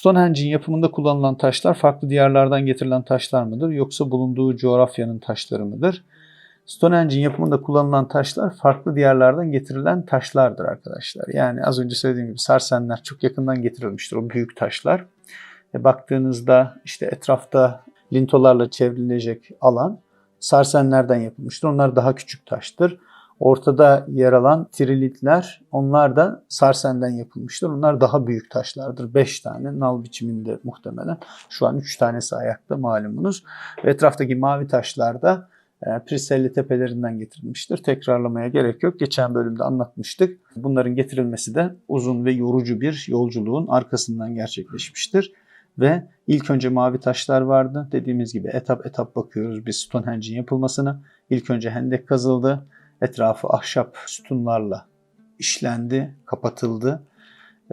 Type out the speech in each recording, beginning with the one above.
Stonehenge'in yapımında kullanılan taşlar farklı diyarlardan getirilen taşlar mıdır yoksa bulunduğu coğrafyanın taşları mıdır? Stonehenge'in yapımında kullanılan taşlar farklı diyarlardan getirilen taşlardır arkadaşlar. Yani az önce söylediğim gibi Sarsenler çok yakından getirilmiştir o büyük taşlar. E baktığınızda işte etrafta lintolarla çevrilecek alan Sarsenlerden yapılmıştır. Onlar daha küçük taştır. Ortada yer alan trilitler onlar da sarsenden yapılmıştır. Onlar daha büyük taşlardır. 5 tane nal biçiminde muhtemelen. Şu an 3 tanesi ayakta malumunuz. Etraftaki mavi taşlar da e, Priselli tepelerinden getirilmiştir. Tekrarlamaya gerek yok. Geçen bölümde anlatmıştık. Bunların getirilmesi de uzun ve yorucu bir yolculuğun arkasından gerçekleşmiştir. Ve ilk önce mavi taşlar vardı. Dediğimiz gibi etap etap bakıyoruz biz Stonehenge'in yapılmasına. İlk önce hendek kazıldı. Etrafı ahşap sütunlarla işlendi, kapatıldı.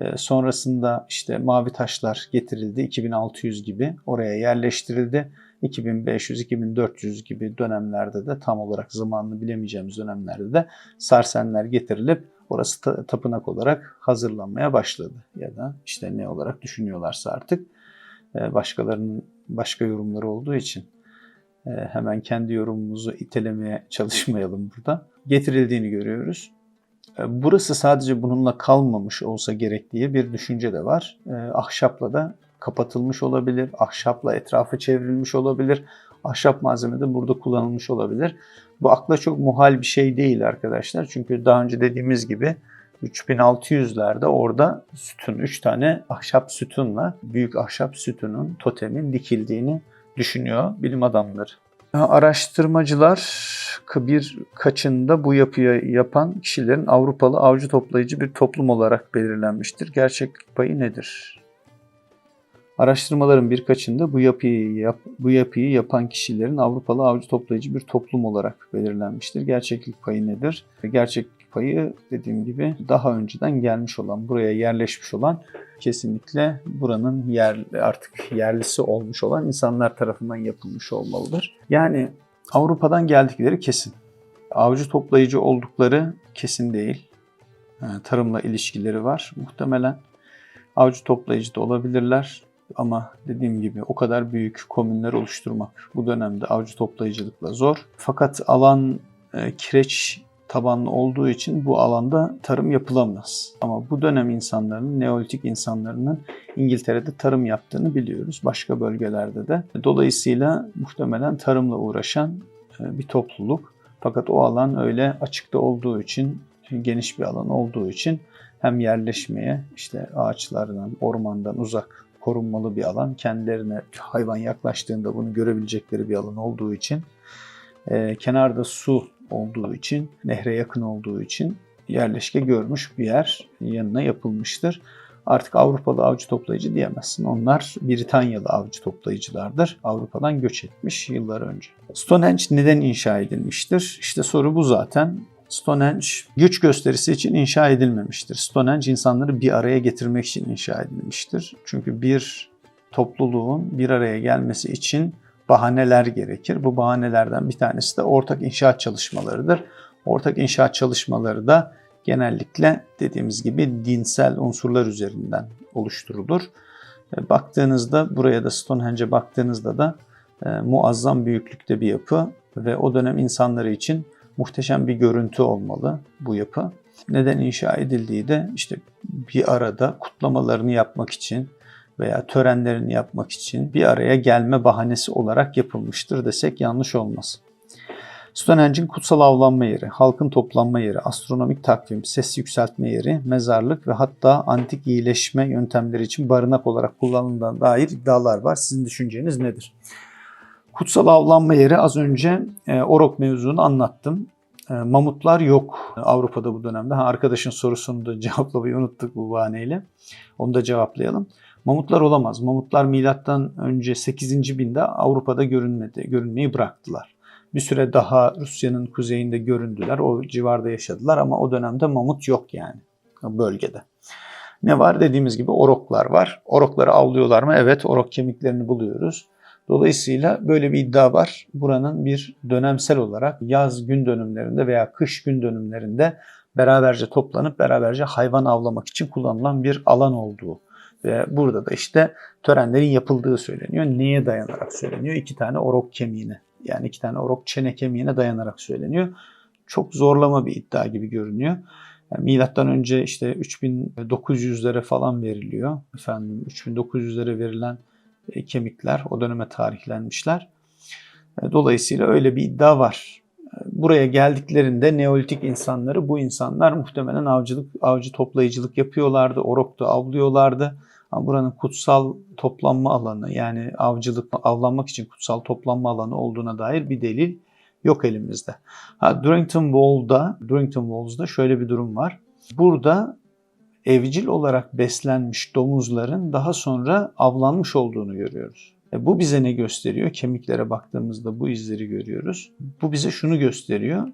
Ee, sonrasında işte mavi taşlar getirildi 2600 gibi oraya yerleştirildi. 2500-2400 gibi dönemlerde de tam olarak zamanını bilemeyeceğimiz dönemlerde de sarsenler getirilip orası ta- tapınak olarak hazırlanmaya başladı. Ya da işte ne olarak düşünüyorlarsa artık Ee, başkalarının başka yorumları olduğu için e, hemen kendi yorumumuzu itelemeye çalışmayalım burada. Getirildiğini görüyoruz. E, Burası sadece bununla kalmamış olsa gerek diye bir düşünce de var. E, Ahşapla da kapatılmış olabilir, ahşapla etrafı çevrilmiş olabilir, ahşap malzeme de burada kullanılmış olabilir. Bu akla çok muhal bir şey değil arkadaşlar. Çünkü daha önce dediğimiz gibi 3600'lerde orada sütun, 3 tane ahşap sütunla büyük ahşap sütunun totemin dikildiğini düşünüyor bilim adamları. Araştırmacılar bir kaçında bu yapıyı yapan kişilerin Avrupalı avcı toplayıcı bir toplum olarak belirlenmiştir. Gerçeklik payı nedir? Araştırmaların birkaçında bu yapıyı yap, bu yapıyı yapan kişilerin Avrupalı avcı toplayıcı bir toplum olarak belirlenmiştir. Gerçeklik payı nedir? Gerçeklik payı dediğim gibi daha önceden gelmiş olan, buraya yerleşmiş olan kesinlikle buranın yer artık yerlisi olmuş olan insanlar tarafından yapılmış olmalıdır. Yani Avrupa'dan geldikleri kesin. Avcı toplayıcı oldukları kesin değil. Yani tarımla ilişkileri var muhtemelen. Avcı toplayıcı da olabilirler. Ama dediğim gibi o kadar büyük komünler oluşturmak bu dönemde avcı toplayıcılıkla zor. Fakat alan e, kireç tabanlı olduğu için bu alanda tarım yapılamaz. Ama bu dönem insanların, Neolitik insanlarının İngiltere'de tarım yaptığını biliyoruz. Başka bölgelerde de. Dolayısıyla muhtemelen tarımla uğraşan e, bir topluluk. Fakat o alan öyle açıkta olduğu için, geniş bir alan olduğu için hem yerleşmeye, işte ağaçlardan, ormandan uzak korunmalı bir alan. Kendilerine hayvan yaklaştığında bunu görebilecekleri bir alan olduğu için, e, kenarda su olduğu için, nehre yakın olduğu için yerleşke görmüş bir yer yanına yapılmıştır. Artık Avrupalı avcı toplayıcı diyemezsin. Onlar Britanyalı avcı toplayıcılardır. Avrupa'dan göç etmiş yıllar önce. Stonehenge neden inşa edilmiştir? İşte soru bu zaten. Stonehenge güç gösterisi için inşa edilmemiştir. Stonehenge insanları bir araya getirmek için inşa edilmiştir. Çünkü bir topluluğun bir araya gelmesi için bahaneler gerekir. Bu bahanelerden bir tanesi de ortak inşaat çalışmalarıdır. Ortak inşaat çalışmaları da genellikle dediğimiz gibi dinsel unsurlar üzerinden oluşturulur. Baktığınızda buraya da Stonehenge'e baktığınızda da e, muazzam büyüklükte bir yapı ve o dönem insanları için muhteşem bir görüntü olmalı bu yapı. Neden inşa edildiği de işte bir arada kutlamalarını yapmak için veya törenlerini yapmak için bir araya gelme bahanesi olarak yapılmıştır desek yanlış olmaz. Stonehenge'in kutsal avlanma yeri, halkın toplanma yeri, astronomik takvim, ses yükseltme yeri, mezarlık ve hatta antik iyileşme yöntemleri için barınak olarak kullanıldığına dair iddialar var. Sizin düşünceniz nedir? Kutsal avlanma yeri az önce e, Orok mevzunu anlattım. E, mamutlar yok Avrupa'da bu dönemde. Ha, arkadaşın sorusunu da cevaplamayı unuttuk bu bahaneyle. Onu da cevaplayalım. Mamutlar olamaz. Mamutlar milattan önce 8. binde Avrupa'da görünmedi, görünmeyi bıraktılar. Bir süre daha Rusya'nın kuzeyinde göründüler. O civarda yaşadılar ama o dönemde mamut yok yani bölgede. Ne var? Dediğimiz gibi oroklar var. Orokları avlıyorlar mı? Evet, orok kemiklerini buluyoruz. Dolayısıyla böyle bir iddia var. Buranın bir dönemsel olarak yaz gün dönümlerinde veya kış gün dönümlerinde beraberce toplanıp beraberce hayvan avlamak için kullanılan bir alan olduğu Ve burada da işte törenlerin yapıldığı söyleniyor. Neye dayanarak söyleniyor? İki tane orok kemiğine yani iki tane orok çene kemiğine dayanarak söyleniyor. Çok zorlama bir iddia gibi görünüyor. Yani milattan önce işte 3900'lere falan veriliyor. Efendim 3900'lere verilen e, kemikler o döneme tarihlenmişler. E, dolayısıyla öyle bir iddia var. Buraya geldiklerinde Neolitik insanları bu insanlar muhtemelen avcılık, avcı toplayıcılık yapıyorlardı. Orok'ta avlıyorlardı. Ama buranın kutsal toplanma alanı yani avcılık, avlanmak için kutsal toplanma alanı olduğuna dair bir delil yok elimizde. Ha, Durrington Wall'da, Durrington Walls'da şöyle bir durum var. Burada evcil olarak beslenmiş domuzların daha sonra avlanmış olduğunu görüyoruz. E bu bize ne gösteriyor? Kemiklere baktığımızda bu izleri görüyoruz. Bu bize şunu gösteriyor.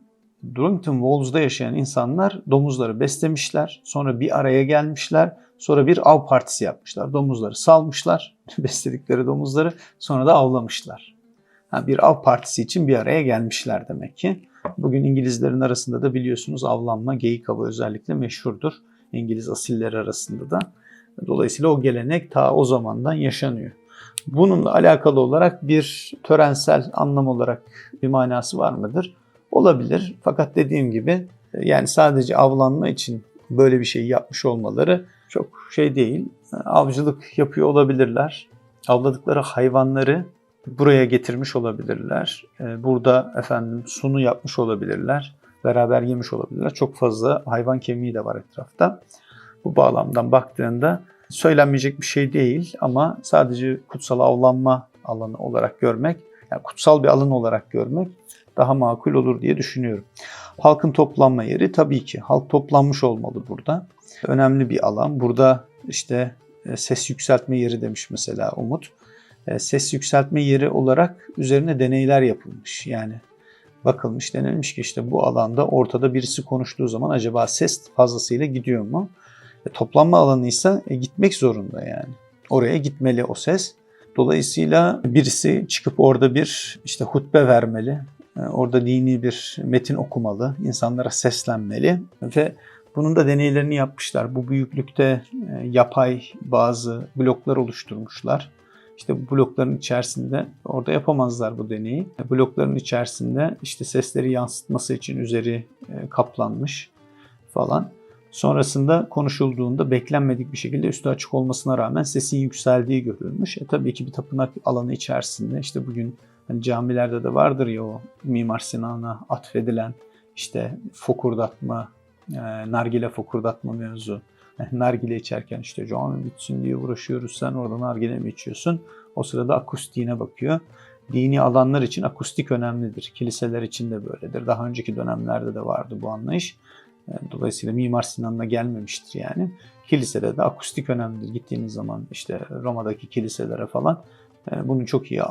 Durrington Walls'da yaşayan insanlar domuzları beslemişler. Sonra bir araya gelmişler. Sonra bir av partisi yapmışlar. Domuzları salmışlar. Besledikleri domuzları sonra da avlamışlar. Yani bir av partisi için bir araya gelmişler demek ki. Bugün İngilizlerin arasında da biliyorsunuz avlanma, geyik avı özellikle meşhurdur. İngiliz asilleri arasında da. Dolayısıyla o gelenek ta o zamandan yaşanıyor. Bununla alakalı olarak bir törensel anlam olarak bir manası var mıdır? Olabilir. Fakat dediğim gibi yani sadece avlanma için böyle bir şey yapmış olmaları çok şey değil. Avcılık yapıyor olabilirler. Avladıkları hayvanları buraya getirmiş olabilirler. Burada efendim sunu yapmış olabilirler. Beraber yemiş olabilirler. Çok fazla hayvan kemiği de var etrafta. Bu bağlamdan baktığında söylenmeyecek bir şey değil ama sadece kutsal avlanma alanı olarak görmek, yani kutsal bir alan olarak görmek daha makul olur diye düşünüyorum. Halkın toplanma yeri tabii ki halk toplanmış olmalı burada. Önemli bir alan. Burada işte e, ses yükseltme yeri demiş mesela Umut. E, ses yükseltme yeri olarak üzerine deneyler yapılmış. Yani bakılmış denilmiş ki işte bu alanda ortada birisi konuştuğu zaman acaba ses fazlasıyla gidiyor mu? E, toplanma alanı ise e, gitmek zorunda yani. Oraya gitmeli o ses. Dolayısıyla birisi çıkıp orada bir işte hutbe vermeli. E, orada dini bir metin okumalı, insanlara seslenmeli ve bunun da deneylerini yapmışlar. Bu büyüklükte e, yapay bazı bloklar oluşturmuşlar. İşte bu blokların içerisinde orada yapamazlar bu deneyi. E, blokların içerisinde işte sesleri yansıtması için üzeri kaplanmış falan. Sonrasında konuşulduğunda beklenmedik bir şekilde üstü açık olmasına rağmen sesin yükseldiği görülmüş. E tabii ki bir tapınak alanı içerisinde işte bugün hani camilerde de vardır ya o Mimar Sinan'a atfedilen işte fokurdatma, e, nargile fokurdatma mevzu. Yani nargile içerken işte cami bitsin diye uğraşıyoruz sen orada nargile mi içiyorsun? O sırada akustiğine bakıyor. Dini alanlar için akustik önemlidir. Kiliseler için de böyledir. Daha önceki dönemlerde de vardı bu anlayış. Dolayısıyla Mimar Sinan'la gelmemiştir yani. Kilisede de akustik önemlidir. Gittiğiniz zaman işte Roma'daki kiliselere falan e, bunu çok iyi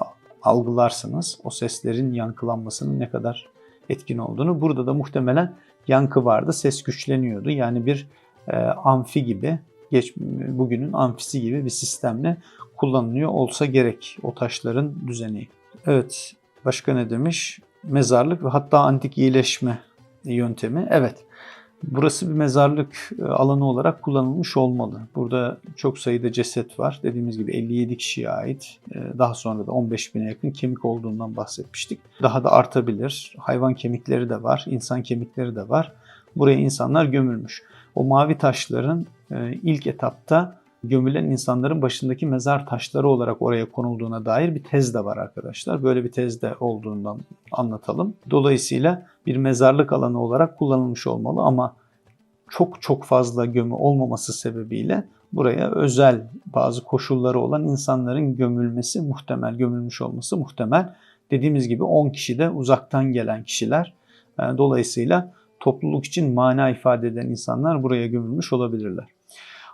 algılarsınız. O seslerin yankılanmasının ne kadar etkin olduğunu. Burada da muhtemelen yankı vardı. Ses güçleniyordu. Yani bir e, amfi gibi, geç, bugünün amfisi gibi bir sistemle kullanılıyor olsa gerek o taşların düzeni. Evet, başka ne demiş? Mezarlık ve hatta antik iyileşme yöntemi. Evet, Burası bir mezarlık e, alanı olarak kullanılmış olmalı. Burada çok sayıda ceset var. Dediğimiz gibi 57 kişiye ait. E, daha sonra da 15 bine yakın kemik olduğundan bahsetmiştik. Daha da artabilir. Hayvan kemikleri de var, insan kemikleri de var. Buraya insanlar gömülmüş. O mavi taşların e, ilk etapta gömülen insanların başındaki mezar taşları olarak oraya konulduğuna dair bir tez de var arkadaşlar. Böyle bir tez de olduğundan anlatalım. Dolayısıyla bir mezarlık alanı olarak kullanılmış olmalı ama çok çok fazla gömü olmaması sebebiyle buraya özel bazı koşulları olan insanların gömülmesi muhtemel, gömülmüş olması muhtemel. Dediğimiz gibi 10 kişi de uzaktan gelen kişiler. Dolayısıyla topluluk için mana ifade eden insanlar buraya gömülmüş olabilirler.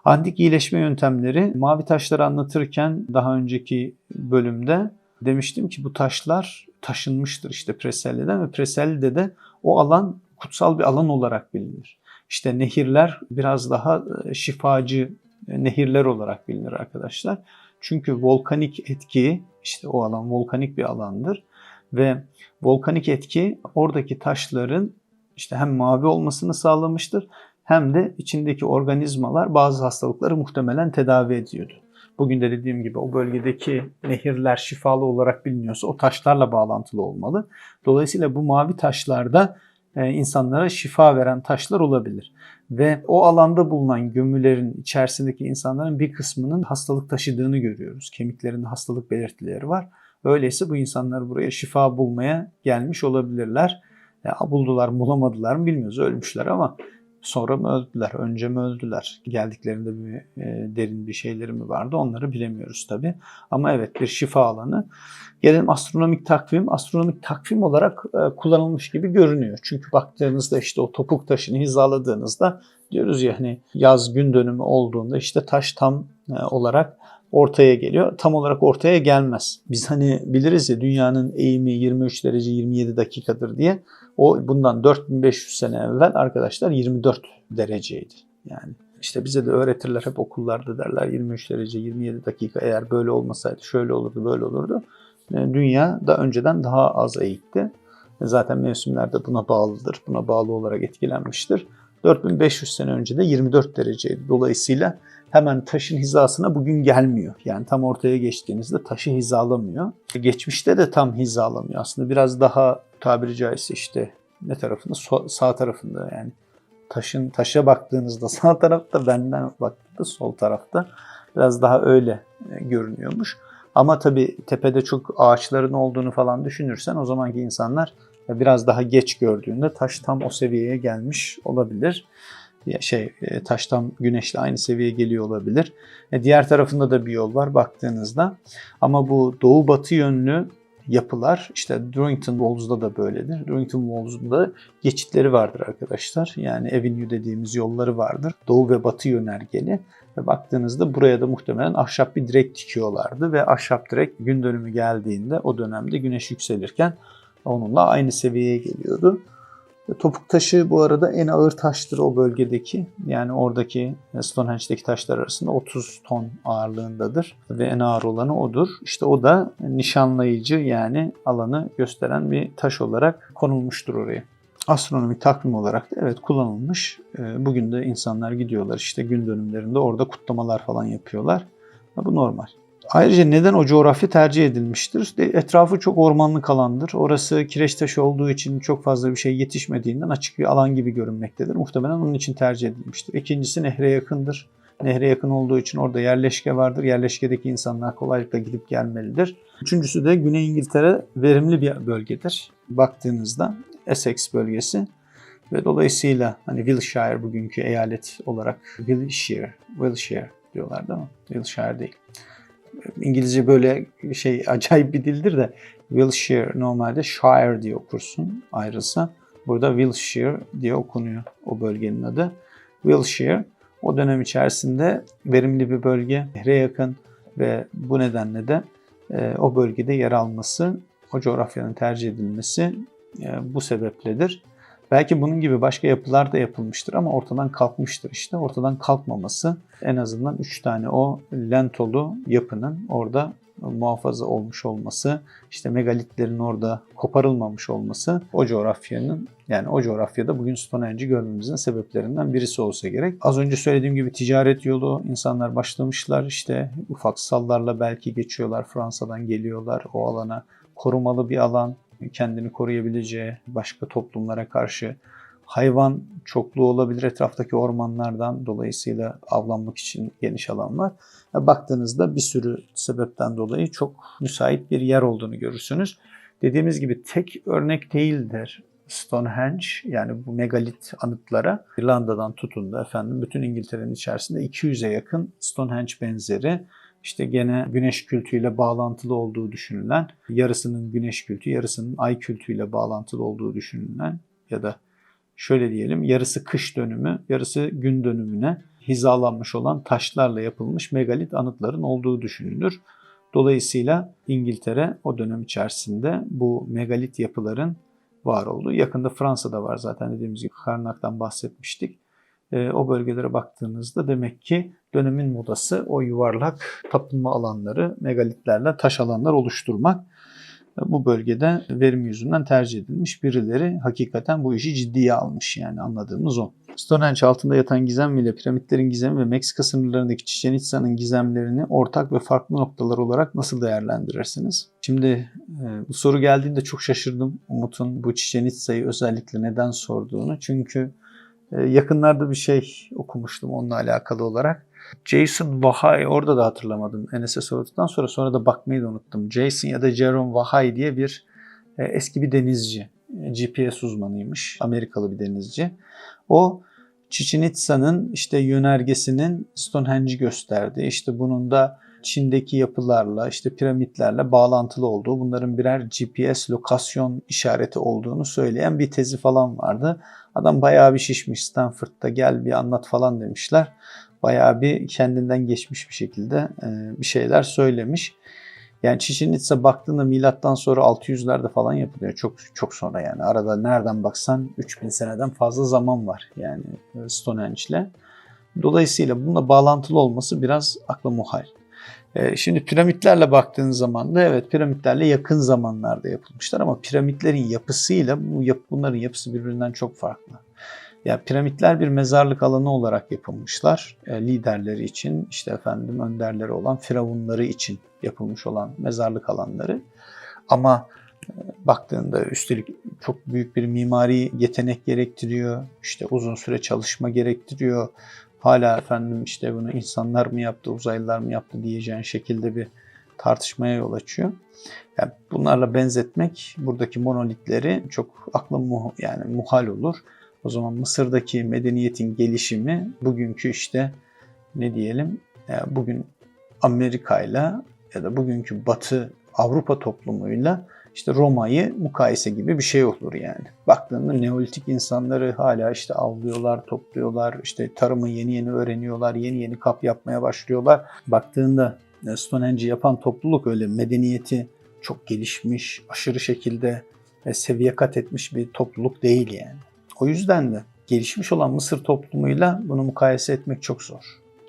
Antik iyileşme yöntemleri mavi taşları anlatırken daha önceki bölümde demiştim ki bu taşlar taşınmıştır işte Preselli'den ve Preselli'de de o alan kutsal bir alan olarak bilinir. İşte nehirler biraz daha e, şifacı e, nehirler olarak bilinir arkadaşlar. Çünkü volkanik etki işte o alan volkanik bir alandır ve volkanik etki oradaki taşların işte hem mavi olmasını sağlamıştır hem de içindeki organizmalar bazı hastalıkları muhtemelen tedavi ediyordu. Bugün de dediğim gibi o bölgedeki nehirler şifalı olarak biliniyorsa o taşlarla bağlantılı olmalı. Dolayısıyla bu mavi taşlarda e, insanlara şifa veren taşlar olabilir. Ve o alanda bulunan gömülerin içerisindeki insanların bir kısmının hastalık taşıdığını görüyoruz. Kemiklerinde hastalık belirtileri var. Öyleyse bu insanlar buraya şifa bulmaya gelmiş olabilirler. Ya, buldular mı bulamadılar mı bilmiyoruz. Ölmüşler ama sonra mı öldüler, önce mi öldüler? Geldiklerinde bir e, derin bir şeyleri mi vardı? Onları bilemiyoruz tabii. Ama evet bir şifa alanı. Gelelim astronomik takvim. Astronomik takvim olarak e, kullanılmış gibi görünüyor. Çünkü baktığınızda işte o topuk taşını hizaladığınızda diyoruz ya hani yaz gün dönümü olduğunda işte taş tam e, olarak ortaya geliyor. Tam olarak ortaya gelmez. Biz hani biliriz ya dünyanın eğimi 23 derece 27 dakikadır diye. O bundan 4500 sene evvel arkadaşlar 24 dereceydi. Yani işte bize de öğretirler hep okullarda derler 23 derece 27 dakika eğer böyle olmasaydı şöyle olurdu böyle olurdu. E, Dünya da önceden daha az eğikti. Zaten mevsimler de buna bağlıdır. Buna bağlı olarak etkilenmiştir. 4500 sene önce de 24 dereceydi. Dolayısıyla hemen taşın hizasına bugün gelmiyor. Yani tam ortaya geçtiğinizde taşı hizalamıyor. Geçmişte de tam hizalamıyor. Aslında biraz daha tabiri caizse işte ne tarafında? So- sağ tarafında yani. Taşın taşa baktığınızda sağ tarafta, benden baktığında sol tarafta. Biraz daha öyle e, görünüyormuş. Ama tabii tepede çok ağaçların olduğunu falan düşünürsen o zamanki insanlar biraz daha geç gördüğünde taş tam o seviyeye gelmiş olabilir. Şey e, taş tam güneşle aynı seviyeye geliyor olabilir. E, Diğer tarafında da bir yol var baktığınızda. Ama bu doğu batı yönlü yapılar işte Durrington Walls'da da böyledir. Durrington Walls'da geçitleri vardır arkadaşlar. Yani Avenue dediğimiz yolları vardır. Doğu ve batı yönergeli. Ve baktığınızda buraya da muhtemelen ahşap bir direk dikiyorlardı ve ahşap direk gün dönümü geldiğinde o dönemde güneş yükselirken onunla aynı seviyeye geliyordu. Topuk taşı bu arada en ağır taştır o bölgedeki. Yani oradaki Stonehenge'deki taşlar arasında 30 ton ağırlığındadır ve en ağır olanı odur. İşte o da nişanlayıcı yani alanı gösteren bir taş olarak konulmuştur oraya. Astronomik takvim olarak da evet kullanılmış. Ee, Bugün de insanlar gidiyorlar işte gün dönümlerinde orada kutlamalar falan yapıyorlar. Bu normal. Ayrıca neden o coğrafya tercih edilmiştir? Etrafı çok ormanlık alandır. Orası kireç taşı olduğu için çok fazla bir şey yetişmediğinden açık bir alan gibi görünmektedir. Muhtemelen onun için tercih edilmiştir. İkincisi nehre yakındır. Nehre yakın olduğu için orada yerleşke vardır. Yerleşkedeki insanlar kolaylıkla gidip gelmelidir. Üçüncüsü de Güney İngiltere verimli bir bölgedir. Baktığınızda Essex bölgesi ve dolayısıyla hani Wiltshire bugünkü eyalet olarak Wiltshire, Wiltshire diyorlar değil mi? Wiltshire değil. İngilizce böyle şey acayip bir dildir de Wiltshire normalde Shire diye okursun ayrılsa. Burada Wiltshire diye okunuyor o bölgenin adı. Wiltshire o dönem içerisinde verimli bir bölge, nehre yakın ve bu nedenle de e, o bölgede yer alması, o coğrafyanın tercih edilmesi e, bu sebepledir. Belki bunun gibi başka yapılar da yapılmıştır ama ortadan kalkmıştır işte. Ortadan kalkmaması en azından 3 tane o lentolu yapının orada muhafaza olmuş olması, işte megalitlerin orada koparılmamış olması o coğrafyanın yani o coğrafyada bugün Stonehenge'i görmemizin sebeplerinden birisi olsa gerek. Az önce söylediğim gibi ticaret yolu insanlar başlamışlar işte ufak sallarla belki geçiyorlar Fransa'dan geliyorlar o alana korumalı bir alan kendini koruyabileceği başka toplumlara karşı hayvan çokluğu olabilir etraftaki ormanlardan dolayısıyla avlanmak için geniş alan var. Baktığınızda bir sürü sebepten dolayı çok müsait bir yer olduğunu görürsünüz. Dediğimiz gibi tek örnek değildir Stonehenge yani bu megalit anıtlara İrlanda'dan tutun da efendim bütün İngiltere'nin içerisinde 200'e yakın Stonehenge benzeri işte gene güneş kültüyle bağlantılı olduğu düşünülen, yarısının güneş kültü, yarısının ay kültüyle bağlantılı olduğu düşünülen ya da şöyle diyelim yarısı kış dönümü, yarısı gün dönümüne hizalanmış olan taşlarla yapılmış megalit anıtların olduğu düşünülür. Dolayısıyla İngiltere o dönem içerisinde bu megalit yapıların var olduğu. Yakında Fransa'da var zaten dediğimiz gibi Karnak'tan bahsetmiştik. E, o bölgelere baktığınızda demek ki dönemin modası o yuvarlak tapınma alanları, megalitlerle taş alanlar oluşturmak. E, bu bölgede verim yüzünden tercih edilmiş birileri hakikaten bu işi ciddiye almış yani anladığımız o. Stonehenge altında yatan gizem ile piramitlerin gizemi ve Meksika sınırlarındaki Chichen Itza'nın gizemlerini ortak ve farklı noktalar olarak nasıl değerlendirirsiniz? Şimdi e, bu soru geldiğinde çok şaşırdım Umut'un bu Chichen Itza'yı özellikle neden sorduğunu. Çünkü e, yakınlarda bir şey okumuştum onunla alakalı olarak. Jason Vahai orada da hatırlamadım Enes'e sorduktan sonra sonra da bakmayı da unuttum. Jason ya da Jerome Vahai diye bir e, eski bir denizci. E, GPS uzmanıymış. Amerikalı bir denizci. O Chichen Itza'nın işte yönergesinin Stonehenge'i gösterdi. İşte bunun da Çin'deki yapılarla, işte piramitlerle bağlantılı olduğu, bunların birer GPS lokasyon işareti olduğunu söyleyen bir tezi falan vardı. Adam bayağı bir şişmiş Stanford'da gel bir anlat falan demişler. Bayağı bir kendinden geçmiş bir şekilde bir şeyler söylemiş. Yani Chichen Itza baktığında milattan sonra 600'lerde falan yapılıyor. Çok çok sonra yani. Arada nereden baksan 3000 seneden fazla zaman var yani Stonehenge ile. Dolayısıyla bununla bağlantılı olması biraz akla muhal. Şimdi piramitlerle baktığın zaman da evet piramitlerle yakın zamanlarda yapılmışlar ama piramitlerin yapısıyla bu yap bunların yapısı birbirinden çok farklı. Ya piramitler bir mezarlık alanı olarak yapılmışlar. E, liderleri için, işte efendim önderleri olan firavunları için yapılmış olan mezarlık alanları. Ama e, baktığında üstelik çok büyük bir mimari yetenek gerektiriyor. İşte uzun süre çalışma gerektiriyor. Hala efendim işte bunu insanlar mı yaptı, uzaylılar mı yaptı diyeceğin şekilde bir tartışmaya yol açıyor. Yani bunlarla benzetmek buradaki monolitleri çok akla muh yani muhal olur. O zaman Mısır'daki medeniyetin gelişimi bugünkü işte ne diyelim bugün Amerika ile ya da bugünkü Batı Avrupa toplumuyla işte Roma'yı mukayese gibi bir şey olur yani. Baktığında Neolitik insanları hala işte avlıyorlar, topluyorlar, işte tarımı yeni yeni öğreniyorlar, yeni yeni kap yapmaya başlıyorlar. Baktığında Stonehenge yapan topluluk öyle medeniyeti çok gelişmiş, aşırı şekilde seviye kat etmiş bir topluluk değil yani. O yüzden de gelişmiş olan Mısır toplumuyla bunu mukayese etmek çok zor.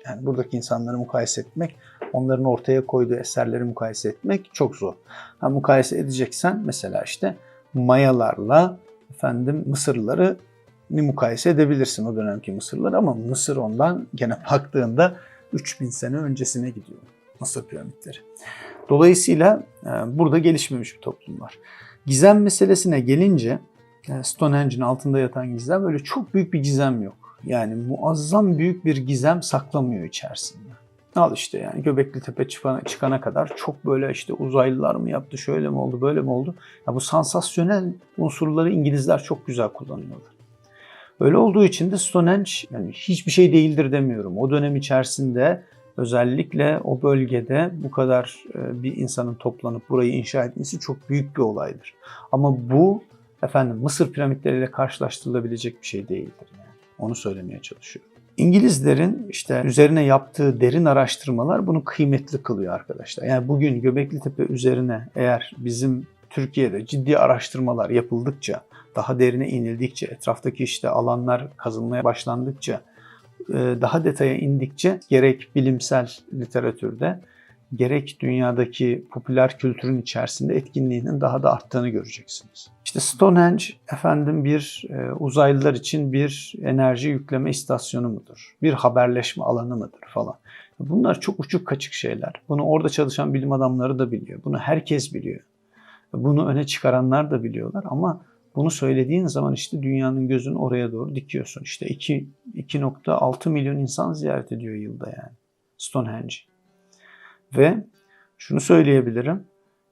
Yani buradaki insanları mukayese etmek, onların ortaya koyduğu eserleri mukayese etmek çok zor. Ha, mukayese edeceksen mesela işte Mayalarla efendim Mısırlıları ni mukayese edebilirsin o dönemki Mısırlılar ama Mısır ondan gene baktığında 3000 sene öncesine gidiyor Mısır piramitleri. Dolayısıyla e, burada gelişmemiş bir toplum var. Gizem meselesine gelince Stonehenge'in altında yatan gizem öyle çok büyük bir gizem yok. Yani muazzam büyük bir gizem saklamıyor içerisinde. Al işte yani Göbekli Tepe çıkana kadar çok böyle işte uzaylılar mı yaptı, şöyle mi oldu, böyle mi oldu? Ya bu sansasyonel unsurları İngilizler çok güzel kullanıyorlar. Öyle olduğu için de Stonehenge yani hiçbir şey değildir demiyorum. O dönem içerisinde özellikle o bölgede bu kadar e, bir insanın toplanıp burayı inşa etmesi çok büyük bir olaydır. Ama bu efendim Mısır piramitleriyle karşılaştırılabilecek bir şey değildir. Yani. Onu söylemeye çalışıyorum. İngilizlerin işte üzerine yaptığı derin araştırmalar bunu kıymetli kılıyor arkadaşlar. Yani bugün Göbekli Tepe üzerine eğer bizim Türkiye'de ciddi araştırmalar yapıldıkça, daha derine inildikçe, etraftaki işte alanlar kazılmaya başlandıkça, daha detaya indikçe gerek bilimsel literatürde gerek dünyadaki popüler kültürün içerisinde etkinliğinin daha da arttığını göreceksiniz. İşte Stonehenge efendim bir e, uzaylılar için bir enerji yükleme istasyonu mudur? Bir haberleşme alanı mıdır falan. Bunlar çok uçuk kaçık şeyler. Bunu orada çalışan bilim adamları da biliyor. Bunu herkes biliyor. Bunu öne çıkaranlar da biliyorlar ama bunu söylediğin zaman işte dünyanın gözünü oraya doğru dikiyorsun. İşte 2.6 milyon insan ziyaret ediyor yılda yani Stonehenge. Ve şunu söyleyebilirim.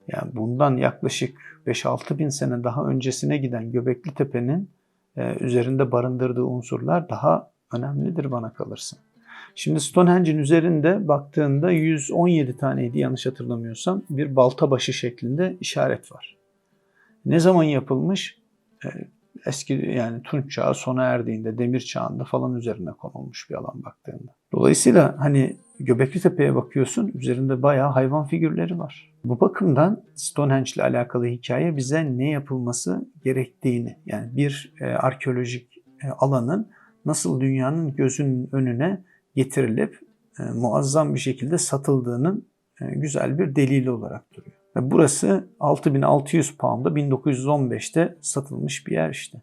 Yani bundan yaklaşık 5-6 bin sene daha öncesine giden Göbekli Tepe'nin e, üzerinde barındırdığı unsurlar daha önemlidir bana kalırsın. Şimdi Stonehenge'in üzerinde baktığında 117 taneydi yanlış hatırlamıyorsam bir balta başı şeklinde işaret var. Ne zaman yapılmış? E, eski yani Tunç çağı sona erdiğinde demir çağında falan üzerine konulmuş bir alan baktığında. Dolayısıyla hani Göbekli Tepe'ye bakıyorsun üzerinde bayağı hayvan figürleri var. Bu bakımdan Stonehenge ile alakalı hikaye bize ne yapılması gerektiğini yani bir e, arkeolojik e, alanın nasıl dünyanın gözünün önüne getirilip e, muazzam bir şekilde satıldığının e, güzel bir delili olarak duruyor. Ve burası 6600 pound'a 1915'te satılmış bir yer işte.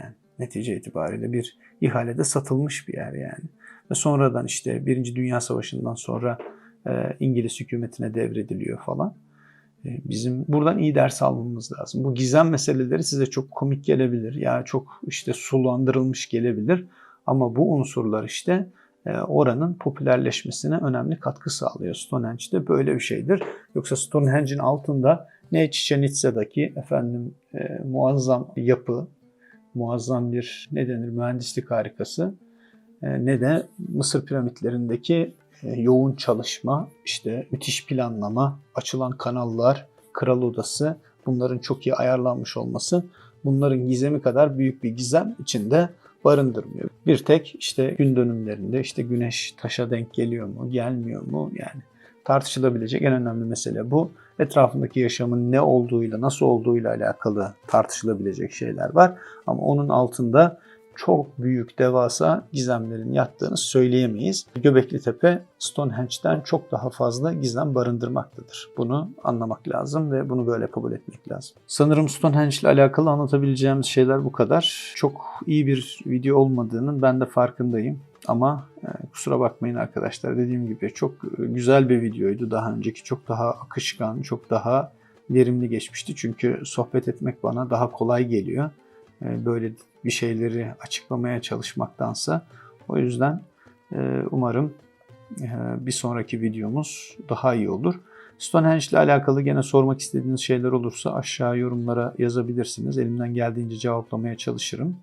Yani netice itibariyle bir ihalede satılmış bir yer yani. Ve sonradan işte Birinci Dünya Savaşı'ndan sonra e, İngiliz hükümetine devrediliyor falan. E, bizim buradan iyi ders almamız lazım. Bu gizem meseleleri size çok komik gelebilir. Ya çok işte sulandırılmış gelebilir. Ama bu unsurlar işte oranın popülerleşmesine önemli katkı sağlıyor. Stonehenge de böyle bir şeydir. Yoksa Stonehenge'in altında ne Chichen Itza'daki efendim e, muazzam yapı, muazzam bir ne denir mühendislik harikası e, ne de Mısır piramitlerindeki e, yoğun çalışma, işte müthiş planlama, açılan kanallar, kral odası bunların çok iyi ayarlanmış olması bunların gizemi kadar büyük bir gizem içinde barındırmıyor. Bir tek işte gün dönümlerinde işte güneş taşa denk geliyor mu, gelmiyor mu yani tartışılabilecek en önemli mesele bu. Etrafındaki yaşamın ne olduğuyla, nasıl olduğuyla alakalı tartışılabilecek şeyler var. Ama onun altında çok büyük devasa gizemlerin yattığını söyleyemeyiz. Göbekli Tepe Stonehenge'den çok daha fazla gizem barındırmaktadır. Bunu anlamak lazım ve bunu böyle kabul etmek lazım. Sanırım Stonehenge ile alakalı anlatabileceğimiz şeyler bu kadar. Çok iyi bir video olmadığının ben de farkındayım. Ama e, kusura bakmayın arkadaşlar dediğim gibi çok e, güzel bir videoydu. Daha önceki çok daha akışkan, çok daha verimli geçmişti. Çünkü sohbet etmek bana daha kolay geliyor. E, böyle bir şeyleri açıklamaya çalışmaktansa. O yüzden e, umarım e, bir sonraki videomuz daha iyi olur. Stonehenge ile alakalı gene sormak istediğiniz şeyler olursa aşağı yorumlara yazabilirsiniz. Elimden geldiğince cevaplamaya çalışırım.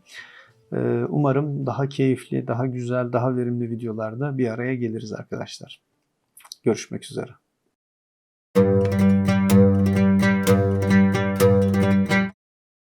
E, Umarım daha keyifli, daha güzel, daha verimli videolarda bir araya geliriz arkadaşlar. Görüşmek üzere.